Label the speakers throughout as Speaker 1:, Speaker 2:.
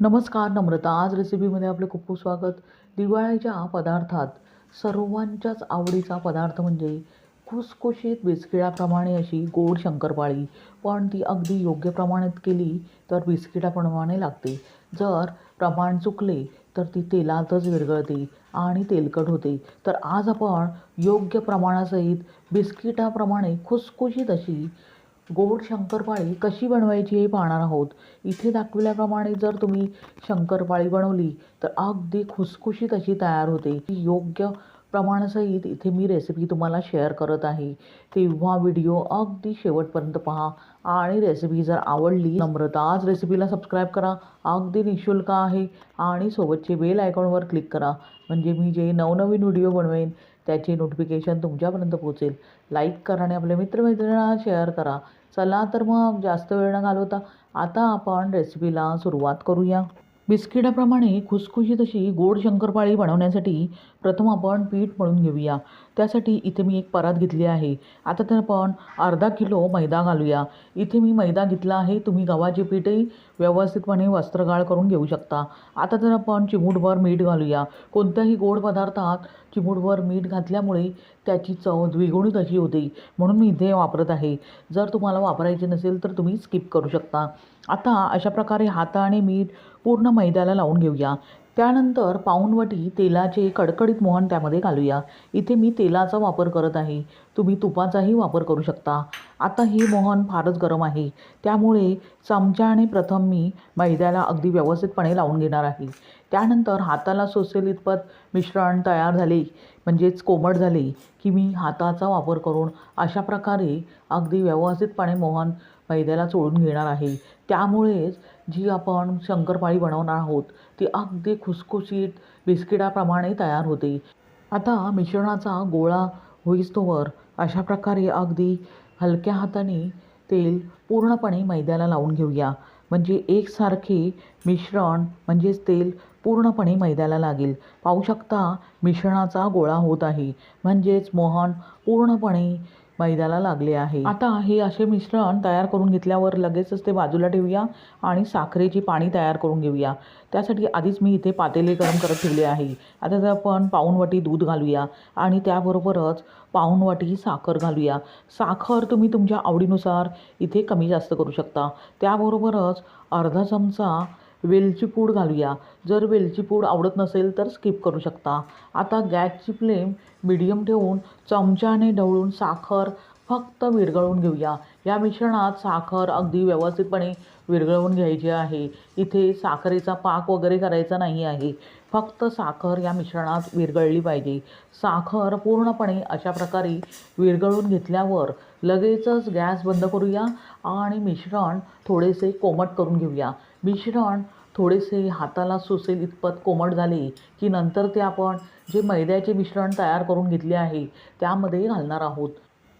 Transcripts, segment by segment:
Speaker 1: नमस्कार नम्रता. आज रेसिपीमध्ये आपले खूप खूप स्वागत. दिवाळीच्या पदार्थात सर्वांच्याच आवडीचा पदार्थ म्हणजे खुसखुशीत बिस्किटाप्रमाणे अशी गोड शंकरपाळी. पण ती अगदी योग्य प्रमाणात केली तर बिस्किटाप्रमाणे लागते. जर प्रमाण चुकले तर ती तेलातच विरघळते आणि तेलकट होते. तर आज आपण योग्य प्रमाणासहित बिस्किटाप्रमाणे खुसखुशीत अशी गोड शंकरपाळी कशी बनवायची हे पाहणार आहोत. इथे दाखवल्याप्रमाणे जर तुम्ही शंकरपाळी बनवली तर अगदी खुसखुशीत अशी तयार होते. ती योग्य प्रमाणासहित इथे मी रेसिपी तुम्हाला शेअर करत आहे. तेव्हा व्हिडिओ अगदी शेवटपर्यंत पहा. आणि रेसिपी जर आवडली नम्रता आज रेसिपीला सबस्क्राईब करा. अगदी निशुल्क आहे. आणि सोबतचे बेल आयकॉनवर क्लिक करा. म्हणजे मी जे नवनवीन व्हिडिओ बनवेन त्याची नोटिफिकेशन तुमच्यापर्यंत पोहोचेल. लाईक करा आणि आपल्या मित्रमैत्रिणींना शेअर करा. चला तर मग जास्त वेळ न घालवता आता आपण रेसिपीला सुरुवात करूया. बिस्किटाप्रमाणे खुसखुशीत अशी गोड शंकरपाळी बनवण्यासाठी प्रथम आपण पीठ मळून घेऊया. त्यासाठी इथे मी एक परात घेतली आहे. आता तर आपण अर्धा किलो मैदा घालूया. इथे मी मैदा घेतला आहे. तुम्ही गव्हाचे पीठही व्यवस्थितपणे वस्त्रगाळ करून घेऊ शकता. आता तर आपण चिमूटभर मीठ घालूया. कोणत्याही गोड पदार्थात चिमूटभर मीठ घातल्यामुळे त्याची चव द्विगुणित अशी होते. म्हणून मी इथे वापरत आहे. जर तुम्हाला वापरायचे नसेल तर तुम्ही स्किप करू शकता. आता अशा प्रकारे हाताने मीठ पूर्ण मैद्याला लावून घेऊया. त्यानंतर पाऊणवटी तेलाचे कडकडीत मोहन त्यामध्ये घालूया. इथे मी तेलाचा वापर करत आहे. तुम्ही तुपाचाही वापर करू शकता. आता हे मोहन फारच गरम आहे. त्यामुळे चमच्याने प्रथम मी मैद्याला अगदी व्यवस्थितपणे लावून घेणार आहे. त्यानंतर हाताला सोसेल इतपत मिश्रण तयार झाले म्हणजेच कोमट झाले की मी हाताचा वापर करून अशा प्रकारे अगदी व्यवस्थितपणे मोहन मैद्याला चोळून घेणार आहे. त्यामुळेच जी आपण शंकरपाळी बनवणार आहोत ती अगदी खुसखुशीत बिस्किटाप्रमाणे तयार होते. आता मिश्रणाचा गोळा होईस्तोवर अशा प्रकारे अगदी हलक्या हाताने तेल पूर्णपणे मैद्याला लावून घेऊया. म्हणजे एकसारखे मिश्रण म्हणजेच तेल पूर्णपणे मैद्याला लागेल. पाहू शकता मिश्रणाचा गोळा होत आहे. म्हणजेच मोहन पूर्णपणे मैद्याला लागले आहे. आता हे असे मिश्रण तयार करून घेतल्यावर लगेचच ते बाजूला ठेवूया आणि साखरेची पाणी तयार करून घेऊया. त्यासाठी आधीच मी इथे पातेले गरम करत ठेवले आहे. आता तर आपण पाऊणवाटी दूध घालूया आणि त्याबरोबरच पाऊणवाटी साखर घालूया. साखर तुम्ही तुमच्या आवडीनुसार इथे कमी जास्त करू शकता. त्याबरोबरच अर्धा चमचा वेलची पूड घालूया. जर वेलची पूड आवडत नसेल तर स्किप करू शकता. आता गॅसची फ्लेम मिडियम ठेवून चमच्याने ढवळून साखर फक्त विरघळून घेऊया. या मिश्रणात साखर अगदी व्यवस्थितपणे विरघळवून घ्यायची आहे. इथे साखरेचा पाक वगैरे करायचा नाही आहे. फक्त साखर या मिश्रणात विरघळली पाहिजे. साखर पूर्णपणे अशा प्रकारे विरघळून घेतल्यावर लगेचच गॅस बंद करूया आणि मिश्रण थोडेसे कोमट करून घेऊया. मिश्रण थोडेसे हाताला सुसेल इतपत कोमट झाले की नंतर ते आपण जे मैद्याचे मिश्रण तयार करून घेतले आहे त्यामध्ये घालणार आहोत.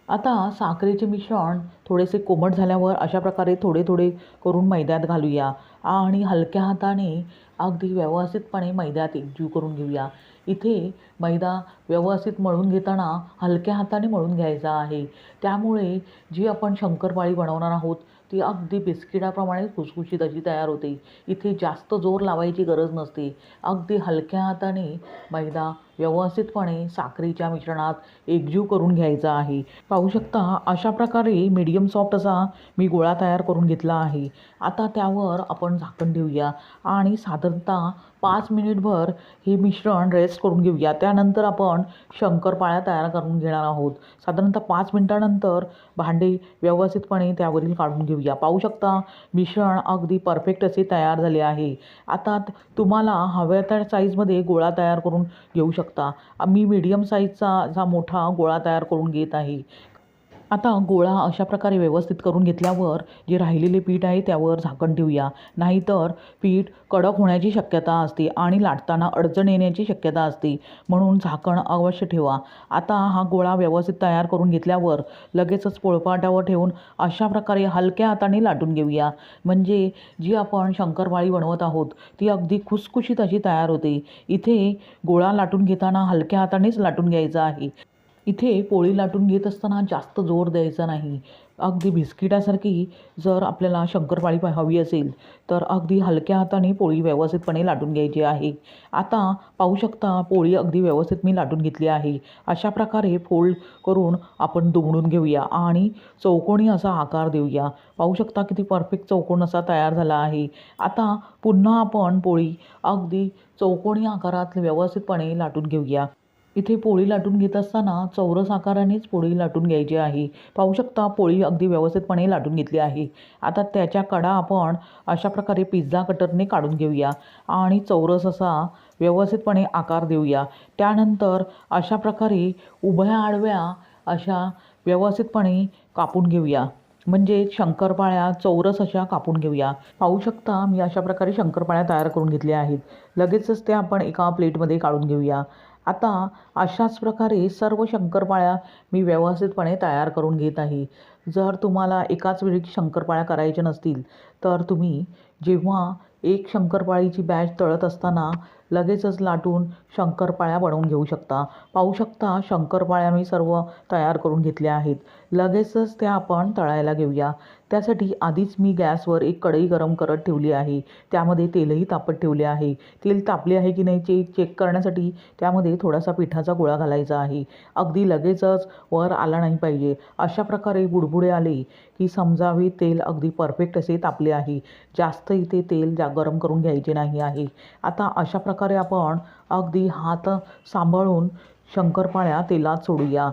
Speaker 1: आता साखरेचे मिश्रण थोडेसे कोमट झाल्यावर अशा प्रकारे थोडे थोडे करून मैद्यात घालूया. आणि हलक्या हाताने अगदी व्यवस्थितपणे मैद्यात एकजीव करून घेऊया. इथे मैदा व्यवस्थित मळून घेताना हलक्या हाताने मळून घ्यायचा आहे. त्यामुळे जी आपण शंकरपाळी बनवणार आहोत ती अगदी बिस्किटाप्रमाणे खुसखुशीत अशी तयार होते. इथे जास्त जोर लावायची गरज नसते. अगदी हलक्या हाताने मैदा व्यवस्थितपणे साखरेच्या मिश्रणात एकजीव करून घ्यायचा आहे. पाहू शकता अशा प्रकारे मीडियम सॉफ्ट असा मी गोळा तयार करून घेतला आहे. आता त्यावर आपण झाकण ठेवूया आणि साधारणतः पाच मिनिटभर हे मिश्रण रेस्ट करून घेऊया. त्यानंतर आपण शंकरपाळ्या तयार करून घेणार आहोत. साधारणतः पाच मिनटानंतर भांडे व्यवस्थितपणे त्यावरील काढून घेऊया. पाहू शकता मिश्रण अगदी परफेक्ट असे तयार झाले आहे. आता तुम्हाला हव्या त्या साईजमध्ये गोळा तयार करून घेऊ शकता. मी मीडियम साईजचा असा मोठा गोळा तयार करून घेत आहे. आता गोळा अशा प्रकारे व्यवस्थित करून घेतल्यावर जे राहिलेले पीठ आहे त्यावर झाकण ठेवूया. नाहीतर पीठ कडक होण्याची शक्यता असते आणि लाटताना अडचण येण्याची शक्यता असते. म्हणून झाकण अवश्य ठेवा. आता हा गोळा व्यवस्थित तयार करून घेतल्यावर लगेचच पोळपाटावर ठेवून अशा प्रकारे हलक्या हाताने लाटून घेऊया. म्हणजे जी आपण शंकरपाळी बनवत आहोत ती अगदी खुसखुशीत अशी तयार होते. इथे गोळा लाटून घेताना हलक्या हातानेच लाटून घ्यायचा आहे. इथे पोळी लाटून घेत असताना जास्त जोर द्यायचा नाही. अगदी बिस्किटासारखी जर आपल्याला शंकरपाळी पा- हवी असेल तर अगदी हलक्या हाताने पोळी व्यवस्थितपणे लाटून घ्यायची आहे. आता पाहू शकता पोळी अगदी व्यवस्थित मी लाटून घेतली आहे. अशा प्रकारे फोल्ड करून आपण दुमडून घेऊया आणि चौकोनी असा आकार देऊया. पाहू शकता किती परफेक्ट चौकोन असा तयार झाला आहे. आता पुन्हा आपण पोळी अगदी चौकोनी आकारात व्यवस्थितपणे लाटून घेऊया. इथे पोळी लाटून घेत असताना चौरस आकारानेच पोळी लाटून घ्यायची आहे. पाहू शकता पोळी अगदी व्यवस्थितपणे लाटून घेतली आहे. आता त्याच्या कडा आपण अशा प्रकारे पिझ्झा कटरने काढून घेऊया आणि चौरस असा व्यवस्थितपणे आकार देऊया. त्यानंतर अशा प्रकारे उभ्या आडव्या अशा व्यवस्थितपणे कापून घेऊया. म्हणजे शंकरपाळ्या चौरस अशा कापून घेऊया. पाहू शकता मी अशा प्रकारे शंकरपाळ्या तयार करून घेतल्या आहेत. लगेचच त्या आपण एका प्लेटमध्ये काढून घेऊया. आता अशाच प्रकारे सर्व शंकरपाळ्या मी व्यवस्थितपणे तयार करून घेत आहे. जर तुम्हाला एकाच वेळी शंकरपाळ्या करायच्या नसतील तर तुम्ही जेव्हा एक शंकरपाळीची बॅच तळत असताना लगेचच लाटून शंकरपाळ्या बनवून घेऊ शकता. पाहू शकता शंकरपाळ्या मी सर्व तयार करून घेतल्या आहेत. लगेचच त्या आपण तळायला घेऊया. त्यासाठी आधीच मी गॅसवर एक कढई गरम करत ठेवली आहे. त्यामध्ये तेलही तापत ठेवले आहे. तेल तापले आहे की नाही ते चेक करण्यासाठी त्यामध्ये थोडासा पिठाचा गोळा घालायचा आहे. अगदी लगेचच वर आला नाही पाहिजे. अशा प्रकारे बुडबुडे आले की समजावे तेल अगदी परफेक्ट असे तापले आहे. जास्त इथे तेल जा गरम करून घ्यायचे नाही आहे. आता अशा प्रकारे आपण अगदी हात सांभाळून शंकरपाळ्या तेलात सोडूया.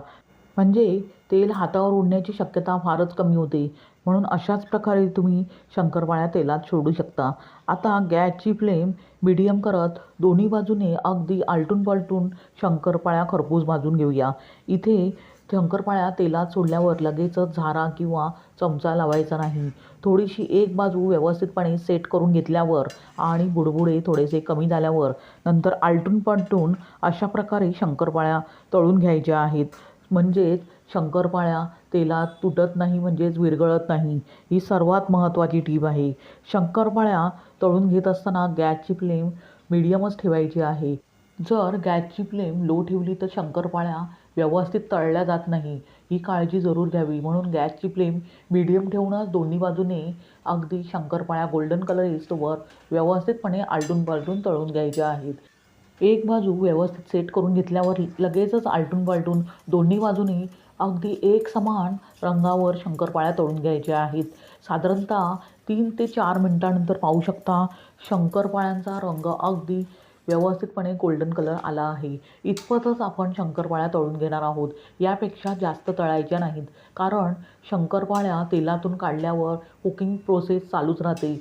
Speaker 1: म्हणजे तेल हातावर उडण्याची शक्यता फारच कमी होते. म्हणून अशाच प्रकारे तुम्ही शंकरपाळ्या तेलात सोडू शकता. आता गॅसची फ्लेम मिडियम करत दोन्ही बाजूने अगदी आलटून पालटून शंकरपाळ्या खरपूस भाजून घेऊया. इथे शंकरपाळ्या तेलात सोडल्यावर लगेचच झारा किंवा चमचा लावायचा नाही. थोडीशी एक बाजू व्यवस्थितपणे सेट करून घेतल्यावर आणि बुडबुडे थोडेसे कमी झाल्यावर नंतर आलटून पलटून अशा प्रकारे शंकरपाळ्या तळून घ्यायच्या आहेत. म्हणजेच शंकरपाळ्या तेलात तुटत नाही म्हणजेच विरघळत नाही ही सर्वात महत्त्वाची टीप आहे. शंकरपाळ्या तळून घेत असताना गॅसची फ्लेम मिडियमच ठेवायची आहे. जर गॅसची फ्लेम लो ठेवली तर शंकरपाळ्या व्यवस्थित तळल्या जात नाही. ही काळजी जरूर घ्यावी. म्हणून गॅसची फ्लेम मिडियम ठेवूनच दोन्ही बाजूने अगदी शंकरपाळ्या गोल्डन कलर येईस्तोवर व्यवस्थितपणे आलटून पालटून तळून घ्यायच्या आहेत. एक बाजू व्यवस्थित सेट करून घेतल्यावर लगेचच आलटून पालटून दोन्ही बाजूनी अगदी एक समान रंगावर शंकरपाळ्या तळून घ्यायच्या आहेत. साधारणतः तीन ते चार मिनटानंतर पाहू शकता शंकरपाळ्यांचा रंग अगदी व्यवस्थितपणे गोल्डन कलर आला आहे. इतपतच आपण शंकरपाळ्या तळून घेणार आहोत. यापेक्षा जास्त तळायच्या नाहीत. कारण शंकरपाळ्या तेलातून काढल्यावर कुकिंग प्रोसेस चालूच राहते.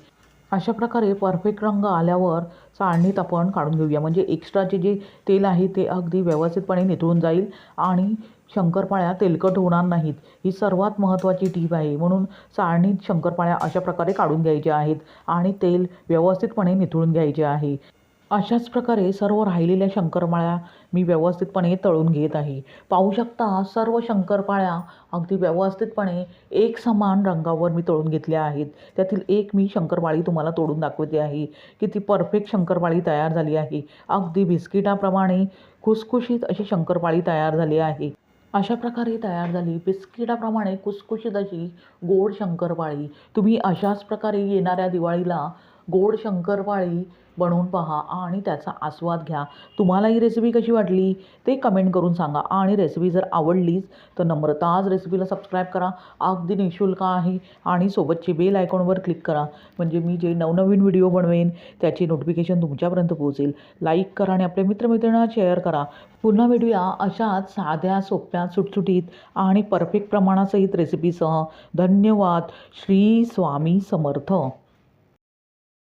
Speaker 1: अशा प्रकारे परफेक्ट रंग आल्यावर चाळणीत आपण काढून घेऊया. म्हणजे एक्स्ट्राचे जे तेल आहे ते अगदी व्यवस्थितपणे निथळून जाईल आणि शंकरपाळ्या तेलकट होणार नाहीत. ही सर्वात महत्त्वाची टीप आहे. म्हणून चाळणीत शंकरपाळ्या अशा प्रकारे काढून घ्यायच्या आहेत आणि तेल व्यवस्थितपणे निथळून घ्यायचे आहे. अशाच प्रकारे सर्व राहिलेल्या शंकरपाळ्या मी व्यवस्थितपणे तळून घेत आहे. पाहू शकता सर्व शंकरपाळ्या अगदी व्यवस्थितपणे एक समान रंगावर मी तळून घेतल्या आहेत. त्यातील एक मी शंकरपाळी तुम्हाला तोडून दाखवते आहे. की ती परफेक्ट शंकरपाळी तयार झाली आहे. अगदी बिस्किटाप्रमाणे खुसखुशीत अशी शंकरपाळी तयार झाली आहे. अशा प्रकारे तयार झाली बिस्किटाप्रमाणे खुसखुशीत अशी गोड शंकरपाळी. तुम्ही अशाच प्रकारे येणाऱ्या दिवाळीला गोड शंकरपाळी बनवून पहा आणि त्याचा आस्वाद घ्या. तुम्हाला ही रेसिपी कशी वाटली? ते कमेंट करून सांगा. आणि रेसिपी जर आवडलीच तर नम्रता आज रेसिपीला सबस्क्राईब करा. अगदी निशुल्क आहे. आणि सोबतचे बेल आयकॉनवर क्लिक करा. म्हणजे मी जे नवनवीन व्हिडिओ बनवेन त्याची नोटिफिकेशन तुमच्यापर्यंत पोहोचेल. लाईक करा आणि आपल्या मित्रमैत्रिणींना शेअर करा. पुन्हा भेटूया अशाच साध्या सोप्या सुटसुटीत आणि परफेक्ट प्रमाणासहित रेसिपीसह धन्यवाद. श्री स्वामी समर्थ.